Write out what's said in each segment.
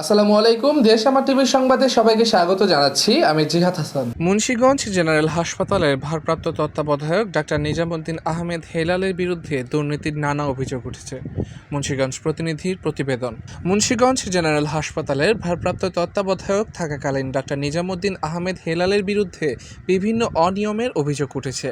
আসসালামু আলাইকুম। দেশ আমার টিভির সংবাদে সবাইকে স্বাগত জানাচ্ছি। আমি জিহাদ হাসান। মুন্সিগঞ্জ জেনারেল হাসপাতালের ভারপ্রাপ্ত তত্ত্বাবধায়ক ডাক্তার নিজামুদ্দিন আহমেদ হেলালের বিরুদ্ধে দুর্নীতির নানা অভিযোগ উঠেছে। মুন্সিগঞ্জ প্রতিনিধির প্রতিবেদন। মুন্সিগঞ্জ জেনারেল হাসপাতালের ভারপ্রাপ্ত তত্ত্বাবধায়ক থাকাকালীন ডাক্তার নিজামুদ্দিন আহমেদ হেলালের বিরুদ্ধে বিভিন্ন অনিয়মের অভিযোগ উঠেছে।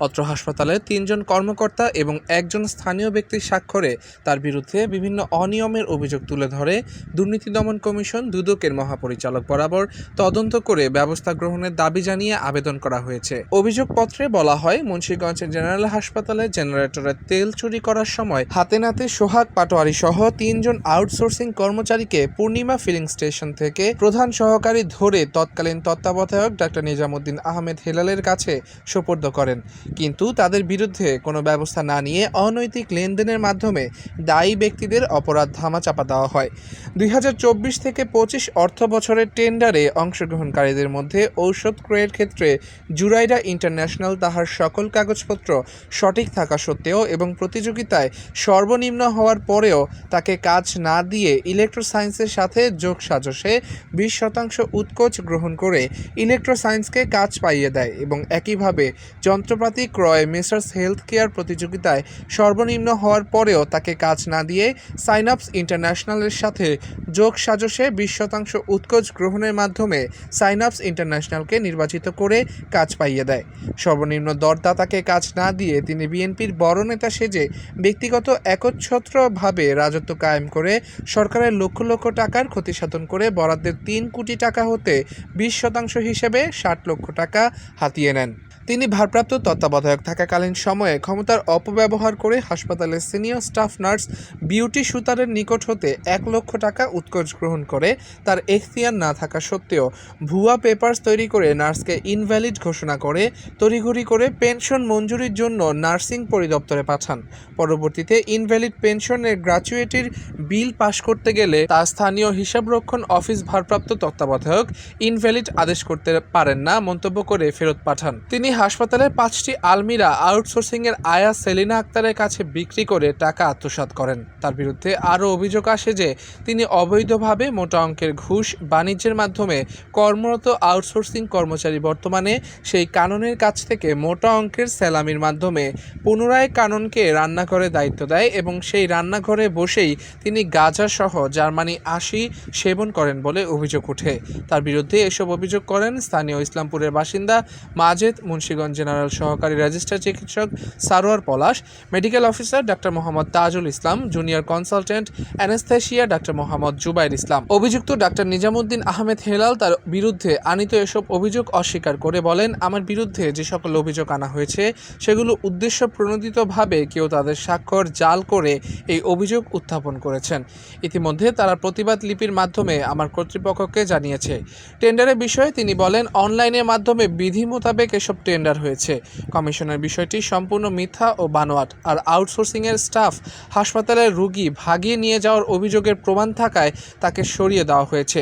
অত্র হাসপাতালে তিনজন কর্মকর্তা এবং একজন স্থানীয় ব্যক্তির স্বাক্ষরে তার বিরুদ্ধে বিভিন্ন অনিয়মের অভিযোগ তুলে ধরে দুর্নীতি দমন কমিশন দুদকের মহাপরিচালক বরাবর তদন্ত করে ব্যবস্থা গ্রহণের দাবি জানিয়ে আবেদন করা হয়েছে। অভিযোগপত্রে বলা হয়, মুন্সিগঞ্জ জেনারেল হাসপাতালে জেনারেটরের তেল চুরি করার সময় হাতে নাতে সোহাগ পাটোয়ারি সহ তিনজন আউটসোর্সিং কর্মচারীকে পূর্ণিমা ফিলিং স্টেশন থেকে প্রধান সহকারী ধরে তৎকালীন তত্ত্বাবধায়ক ডাক্তার নিজামুদ্দিন আহমেদ হেলালের কাছে সোপর্দ করেন। কিন্তু তাদের বিরুদ্ধে কোনো ব্যবস্থা না নিয়ে অনৈতিক লেনদেনের মাধ্যমে দায়ী ব্যক্তিদের অপরাধ ধামাচাপা দেওয়া হয়। দুই হাজার চব্বিশ থেকে পঁচিশ অর্থ বছরের টেন্ডারে অংশগ্রহণকারীদের মধ্যে ঔষধ ক্রয়ের ক্ষেত্রে জুরাইডা ইন্টারন্যাশনাল তাহার সকল কাগজপত্র সঠিক থাকা সত্ত্বেও এবং প্রতিযোগিতায় সর্বনিম্ন হওয়ার পরেও তাকে কাজ না দিয়ে ইলেকট্রোসায়েন্সের সাথে যোগ সাজসে বিশ শতাংশ উৎকোচ গ্রহণ করে ইলেকট্রোসায়েন্সকে কাজ পাইয়ে দেয় এবং একইভাবে যন্ত্রপাতি ক্রয় মেসার্স হেলথ কেয়ার প্রতিযোগিতায় সর্বনিম্ন হওয়ার পরেও তাকে কাজ না দিয়ে সাইনাপস ইন্টারন্যাশনালের সাথে যোগ সাজসে বিশ শতাংশ উৎকোচ গ্রহণের মাধ্যমে সাইনাপস ইন্টারন্যাশনালকে নির্বাচিত করে কাজ পাইয়ে দেয়। সর্বনিম্ন দরদাতাকে কাজ না দিয়ে তিনি বিএনপির বড় নেতা সেজে ব্যক্তিগত একচ্ছত্রভাবে রাজত্ব কায়েম করে সরকারের লক্ষ লক্ষ টাকার ক্ষতিসাধন করে বরাদ্দের তিন কোটি টাকা হতে বিশ শতাংশ হিসেবে ষাট লক্ষ টাকা হাতিয়ে নেন। তিনি ভারপ্রাপ্ত তত্ত্বাবধায়ক থাকাকালীন সময়ে ক্ষমতার অপব্যবহার করে হাসপাতালের সিনিয়র স্টাফ নার্স বিউটি সুতারের নিকট হতে এক লক্ষ টাকা উৎকোচ গ্রহণ করে, তার এখতিয়ার না থাকা সত্ত্বেও ভুয়া পেপার্স তৈরি করে নার্সকে ইনভ্যালিড ঘোষণা করে, তড়িঘড়ি করে পেনশন মঞ্জুরির জন্য নার্সিং পরিদপ্তরে পাঠান। পরবর্তীতে ইনভ্যালিড পেনশনের গ্র্যাচুইটির বিল পাশ করতে গেলে তা স্থানীয় হিসাবরক্ষণ অফিস ভারপ্রাপ্ত তত্ত্বাবধায়ক ইনভ্যালিড আদেশ করতে পারেন না, মন্তব্য করে ফেরত পাঠান। তিনি হাসপাতালের পাঁচটি আলমিরা আউটসোর্সিংয়ের আয়া সেলিনা আক্তারের কাছে বিক্রি করে টাকা আত্মসাৎ করেন। তার বিরুদ্ধে আরও অভিযোগ আসে যে, তিনি অবৈধভাবে মোটা অঙ্কের ঘুষ বাণিজ্যের মাধ্যমে কর্মরত আউটসোর্সিং কর্মচারী বর্তমানে সেই কাননের কাছ থেকে মোটা অঙ্কের স্যালামির মাধ্যমে পুনরায় কাননকে রান্নাঘরে দায়িত্ব দেয় এবং সেই রান্নাঘরে বসেই তিনি গাঁজা সহ জার্মানি আশি সেবন করেন বলে অভিযোগ ওঠে। তার বিরুদ্ধে এসব অভিযোগ করেন স্থানীয় ইসলামপুরের বাসিন্দা মাজেদ মুন্সিগঞ্জ জেনারেল সহকারী রেজিস্ট্রার চিকিৎসক Sarwar Palash, medical officer doctor Mohammad Tajul Islam, junior consultant anaesthesia doctor Mohammad Jubair Islam. অভিযুক্ত ডাক্তার নিজামুদ্দিন আহমেদ হেলাল তার বিরুদ্ধে আনিত এসব অভিযোগ অস্বীকার করে বলেন, আমার বিরুদ্ধে যে সকল অভিযোগ আনা হয়েছে, সেগুলো উদ্দেশ্য প্রণোদিতভাবে কেউ তাদের স্বাক্ষর জাল করে এই অভিযোগ উত্থাপন করেছেন। ইতিমধ্যে তারা প্রতিবাদ লিপির মাধ্যমে আমার কর্তৃপক্ষকে জানিয়েছে। টেন্ডারের বিষয়ে তিনি বলেন, অনলাইনের মাধ্যমে বিধি মোতাবেক এসব টেন্ডার হয়েছে। কমিশনের বিষয়টি সম্পূর্ণ মিথ্যা ও বানোয়াট। আর আউটসোর্সিংয়ের স্টাফ হাসপাতালের রুগী ভাগিয়ে নিয়ে যাওয়ার অভিযোগের প্রমাণ থাকায় তাকে সরিয়ে দেওয়া হয়েছে।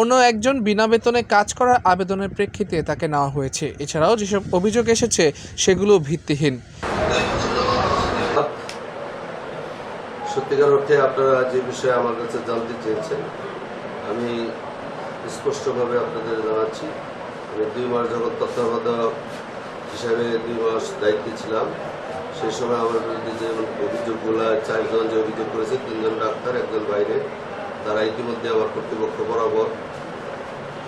অন্য একজন বিনা বেতনে কাজ করার আবেদনের প্রেক্ষিতে তাকে নেওয়া হয়েছে। এছাড়াও যেসব অভিযোগ এসেছে, সেগুলো ভিত্তিহীন। সত্যিকার অর্থে আপনারা যে বিষয়ে আমার কাছে জানতে চেয়েছেন, আমি স্পষ্টভাবে আপনাদের জানাচ্ছি। আমি দুই মাস যখন তত্ত্বাবধায়ক হিসাবে দুই মাস দায়িত্বে ছিলাম। সেই সময় আমার বিরুদ্ধে যে অভিযোগগুলো চারজন যে অভিযোগ করেছে, তিনজন ডাক্তার, একজন বাইরে। তারা ইতিমধ্যে আমার কর্তৃপক্ষ বরাবর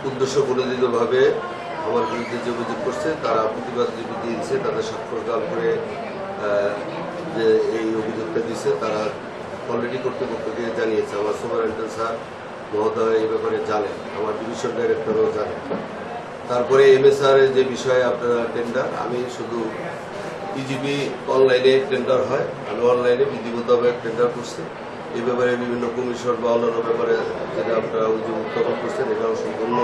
উদ্দেশ্য প্রণোদিতভাবে আমার বিরুদ্ধে যে অভিযোগ করছে, তারা প্রতিবাদ লিপি দিয়েছে, তাদের স্বাক্ষর জাল করে যে এই অভিযোগটা দিয়েছে, তারা অলরেডি কর্তৃপক্ষকে জানিয়েছে। আমার সুপারিনটেন্ডেন্ট স্যার মহোদয় এই ব্যাপারে জানেন, আমার ডিভিশন ডাইরেক্টরও জানেন। তারপরে এমএসআর যে বিষয়ে আপনারা টেন্ডার আমি শুধু ইজিবি অনলাইনে টেন্ডার হয়, আমি অনলাইনে বিধিবদ্ধভাবে টেন্ডার করছি। এই ব্যাপারে বিভিন্ন কমিশন বা অন্যান্য ব্যাপারে যেটা আপনারা উত্থাপন করছেন, এটাও সম্পূর্ণ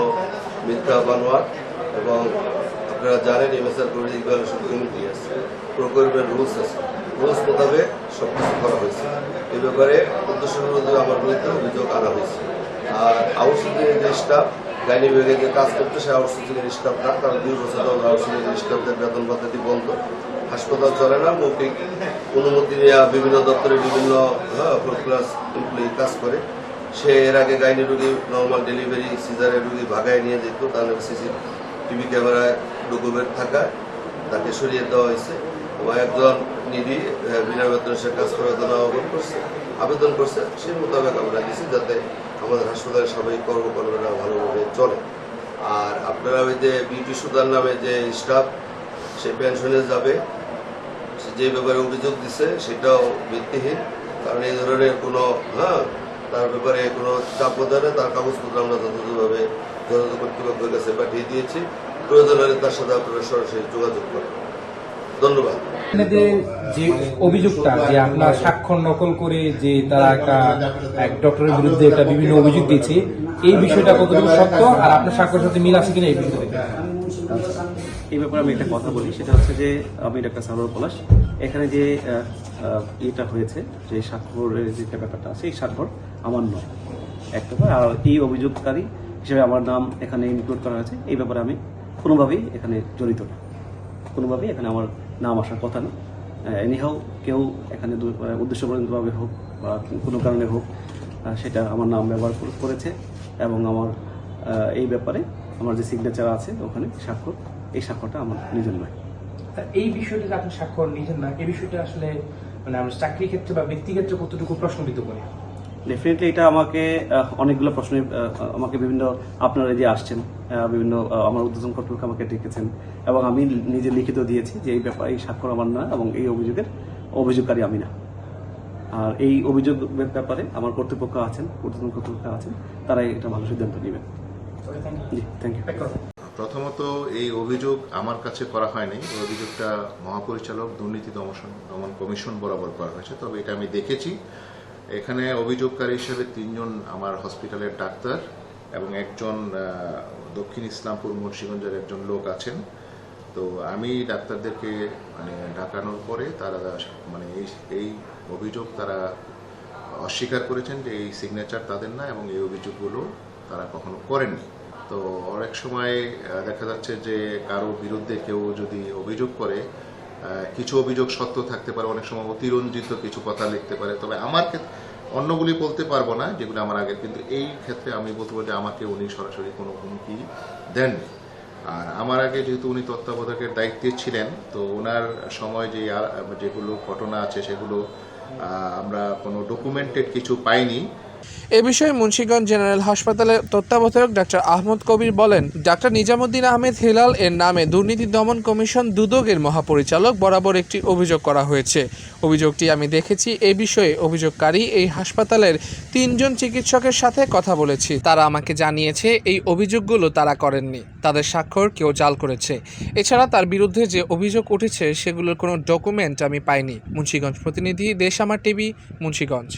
মিথ্যা বানোয়াট এবং আপনারা জানেন এমএসআর কমিটি ইভ্যালুয়েশন কমিটি আছে প্রকল্পের রুলস আছে। রুলস মোতাবেক সব কিছু করা হয়েছে। এই ব্যাপারে উদ্দেশ্য আমার বিরুদ্ধে অভিযোগ আনা হয়েছে। আর আউটসোর্সিং যে স্টাফ গাইনি বিভাগে যে কাজ করতে সে আউটসোর্সিং এর স্টাফ না, কারণ দুই বছর ধরে আউটসোর্সিং এর স্টাফদের বেতন ভাতাটি বন্ধ। হাসপাতাল চলে না, মৌখিক অনুমতি নেওয়া বিভিন্ন দপ্তরে বিভিন্ন ক্লাস এমপ্লয়ি কাজ করে। সে এর আগে গাইনি রুগী নর্মাল ডেলিভারি সিজারের রুগী ভাগায় নিয়ে যেত, তার সিসি টিভি ক্যামেরায় ডকুমেন্ট থাকায় তাকে সরিয়ে দেওয়া হয়েছে। এবং একজন নিধি বিনা বেতনে সে কাজ করার জন্য আবেদন করছে। আবেদন করছে, সেই মোতাবেক আমরা দিচ্ছি যাতে আমাদের হাসপাতালের সবাই কর্মকর্তারা ভালোভাবে চলে। আর আপনারা ওই যে বিউটি সুদার নামে যে স্টাফ, সে পেনশনে যাবে। যে ব্যাপারে অভিযোগ দিছে, সেটাও ভিত্তিহীন। কারণ এই ধরনের কোনো হ্যাঁ তার ব্যাপারে কোনো চাপ না। তার কাগজপত্র আমরা যথাযথভাবে যথাযথ কর্তৃপক্ষের কাছে পাঠিয়ে দিয়েছি। প্রয়োজন হলে তার সাথে আপনারা সরাসরি যোগাযোগ করেন। ধন্যবাদ। যে অভিযোগটা যে আপনার স্বাক্ষর নকল করে যে তারা একটা এক ডক্টরের বিরুদ্ধে একটা বিভিন্ন অভিযোগ দিয়েছে এই বিষয়টা কতটুকু সত্য আর আপনার স্বাক্ষরের সাথে মিল আছে কিনা এই বিষয়টা এই ব্যাপারে আমি একটা কথা বলি সেটা হচ্ছে যে আমি ডাক্তার সারোর পলাশ এখানে যে আহ, আহ, ইয়েটা হয়েছে যে স্বাক্ষরের যে ব্যাপারটা আছে এই স্বাক্ষর আমার নয়। এক ব্যাপার আর এই অভিযোগকারী হিসেবে আমার নাম এখানে ইনক্লুড করা হয়েছে এই ব্যাপারে আমি কোনোভাবেই এখানে জড়িত না। কোনোভাবেই এখানে আমার নাম আসার কথা না। এনিহাও কেউ এখানে উদ্দেশ্যপ্রণীতভাবে হোক বা কোনো কারণে হোক সেটা আমার নাম ব্যবহার করে- করেছে এবং আমার এই ব্যাপারে আমার যে সিগনেচার আছে ওখানে স্বাক্ষর, এই স্বাক্ষরটা আমার নিজের নয়। এই বিষয়টা যে আপনি স্বাক্ষর নিজের না এই বিষয়টা আসলে মানে আমরা চাকরি ক্ষেত্রে বা ব্যক্তি ক্ষেত্রে কতটুকু প্রশ্নবিদ্ধ করে? ডেফিনেটলি এটা আমাকে আহ, অনেকগুলো প্রশ্ন আমাকে বিভিন্ন আপনারা যে আসছেন আহ, বিভিন্ন আমার উদ্বোধন কর্তৃপক্ষ আমাকে ডেকেছেন এবং আমি নিজে লিখিত দিয়েছি যে এই ব্যাপার এই স্বাক্ষর আমার না এবং এই অভিযোগের অভিযোগকারী আমি না। আর এই অভিযোগের ব্যাপারে আমার কর্তৃপক্ষ আছেন উদ্বোধন কর্তৃপক্ষ আছেন তারা এটা ভালো সিদ্ধান্ত নেবেন। জি থ্যাংক ইউ প্রথমত এই অভিযোগ আমার কাছে করা হয়নি। এই অভিযোগটা মহাপরিচালক দুর্নীতি দমন দমন কমিশন বরাবর করা হয়েছে তবে এটা আমি দেখেছি। এখানে অভিযোগকারী হিসেবে তিনজন আমার হসপিটালের ডাক্তার এবং একজন দক্ষিণ ইসলামপুর মুন্সিগঞ্জের একজন লোক আছেন। তো আমি ডাক্তারদেরকে মানে ডাকানোর পরে তারা মানে এই এই অভিযোগ তারা অস্বীকার করেছেন যে এই সিগনেচার তাদের না এবং এই অভিযোগগুলো তারা কখনো করেননি। তো অনেক সময় দেখা যাচ্ছে যে কারও বিরুদ্ধে কেউ যদি অভিযোগ করে কিছু অভিযোগ সত্য থাকতে পারে, অনেক সময় অতিরঞ্জিত কিছু কথা লিখতে পারে। তবে আমার ক্ষেত্রে অন্যগুলি বলতে পারব না, যেগুলো আমার আগে কিন্তু এই ক্ষেত্রে আমি বলতে পারব যে আমাকে উনি সরাসরি কোনো হুমকি দেননি। আর আমার আগে যেহেতু উনি তত্ত্বাবধায়কের দায়িত্বে ছিলেন, তো ওনার সময় যে যেগুলো ঘটনা আছে, সেগুলো আমরা কোনো ডকুমেন্টেড কিছু পাইনি। এ বিষয়ে মুন্সিগঞ্জ জেনারেল হাসপাতালের তত্ত্বাবধায়ক ডাক্তার আহমদ কবির বলেন, ডাক্তার নিজামুদ্দিন আহমেদ হিলাল এর নামে দুর্নীতি দমন কমিশন দুদকের মহাপরিচালক বরাবর একটি অভিযোগ করা হয়েছে। অভিযোগটি আমি দেখেছি, এ বিষয়ে অভিযোগকারী এই হাসপাতালের তিনজন চিকিৎসকের সাথে কথা বলেছি। তারা আমাকে জানিয়েছে, এই অভিযোগগুলো তারা করেননি। তাদের স্বাক্ষর কেউ জাল করেছে। এছাড়া তার বিরুদ্ধে যে অভিযোগ উঠেছে, সেগুলোর কোনো ডকুমেন্ট আমি পাইনি। মুন্সিগঞ্জ প্রতিনিধি দেশ আমার টিভি, মুন্সিগঞ্জ।